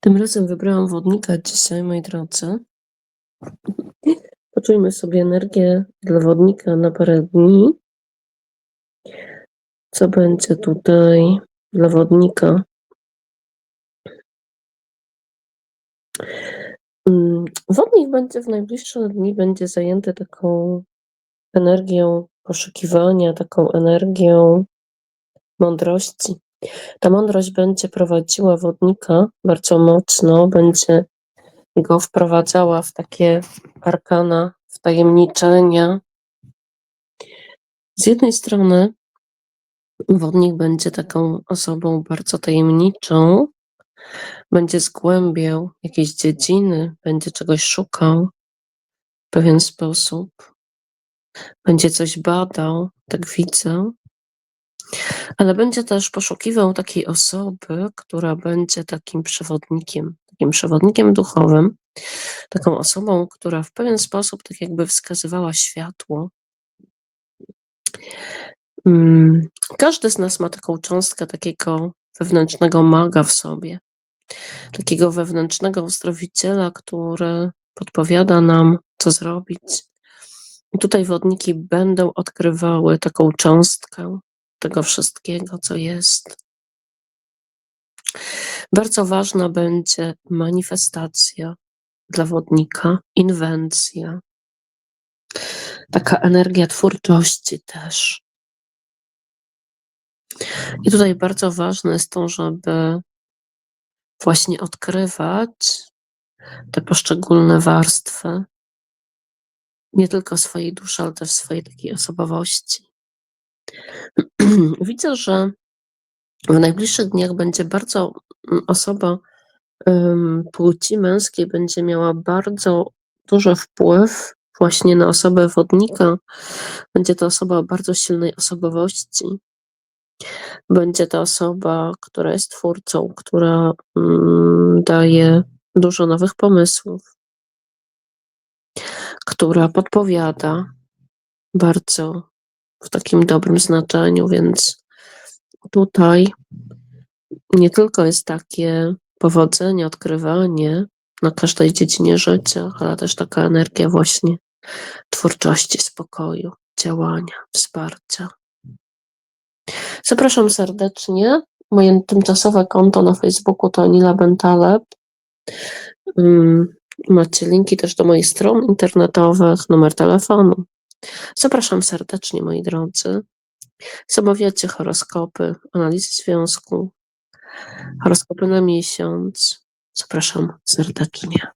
Tym razem wybrałam wodnika dzisiaj, moi drodzy. Poczujmy sobie energię dla wodnika na parę dni. Co będzie tutaj dla wodnika? Mm, Wodnik będzie w najbliższe dni będzie zajęty taką energią poszukiwania, taką energią mądrości. Ta mądrość będzie prowadziła wodnika bardzo mocno, będzie go wprowadzała w takie arkana, wtajemniczenia. Z jednej strony wodnik będzie taką osobą bardzo tajemniczą, będzie zgłębiał jakieś dziedziny, będzie czegoś szukał w pewien sposób, będzie coś badał, tak widzę, ale będzie też poszukiwał takiej osoby, która będzie takim przewodnikiem, takim przewodnikiem duchowym, taką osobą, która w pewien sposób tak jakby wskazywała światło. Mm, Każdy z nas ma taką cząstkę takiego wewnętrznego maga w sobie, takiego wewnętrznego uzdrowiciela, który podpowiada nam, co zrobić. I tutaj wodniki będą odkrywały taką cząstkę tego wszystkiego, co jest. Bardzo ważna będzie manifestacja dla wodnika, inwencja, taka energia twórczości też. I tutaj bardzo ważne jest to, żeby właśnie odkrywać te poszczególne warstwy, nie tylko swojej duszy, ale też swojej takiej osobowości. Widzę, że w najbliższych dniach będzie bardzo mm, osoba ym, płci męskiej będzie miała bardzo duży wpływ właśnie na osobę wodnika. Będzie to osoba o bardzo silnej osobowości. Będzie to osoba, która jest twórcą, która mm, daje dużo nowych pomysłów, która podpowiada bardzo w takim dobrym znaczeniu, więc tutaj nie tylko jest takie powodzenie, odkrywanie na każdej dziedzinie życia, ale też taka energia właśnie twórczości, spokoju, działania, wsparcia. Zapraszam serdecznie. Moje tymczasowe konto na Facebooku to Nila Bentaleb. Mm, Macie linki też do moich stron internetowych, numer telefonu. Zapraszam serdecznie, moi drodzy. Zamawiacie horoskopy, analizy związku, horoskopy na miesiąc. Zapraszam serdecznie.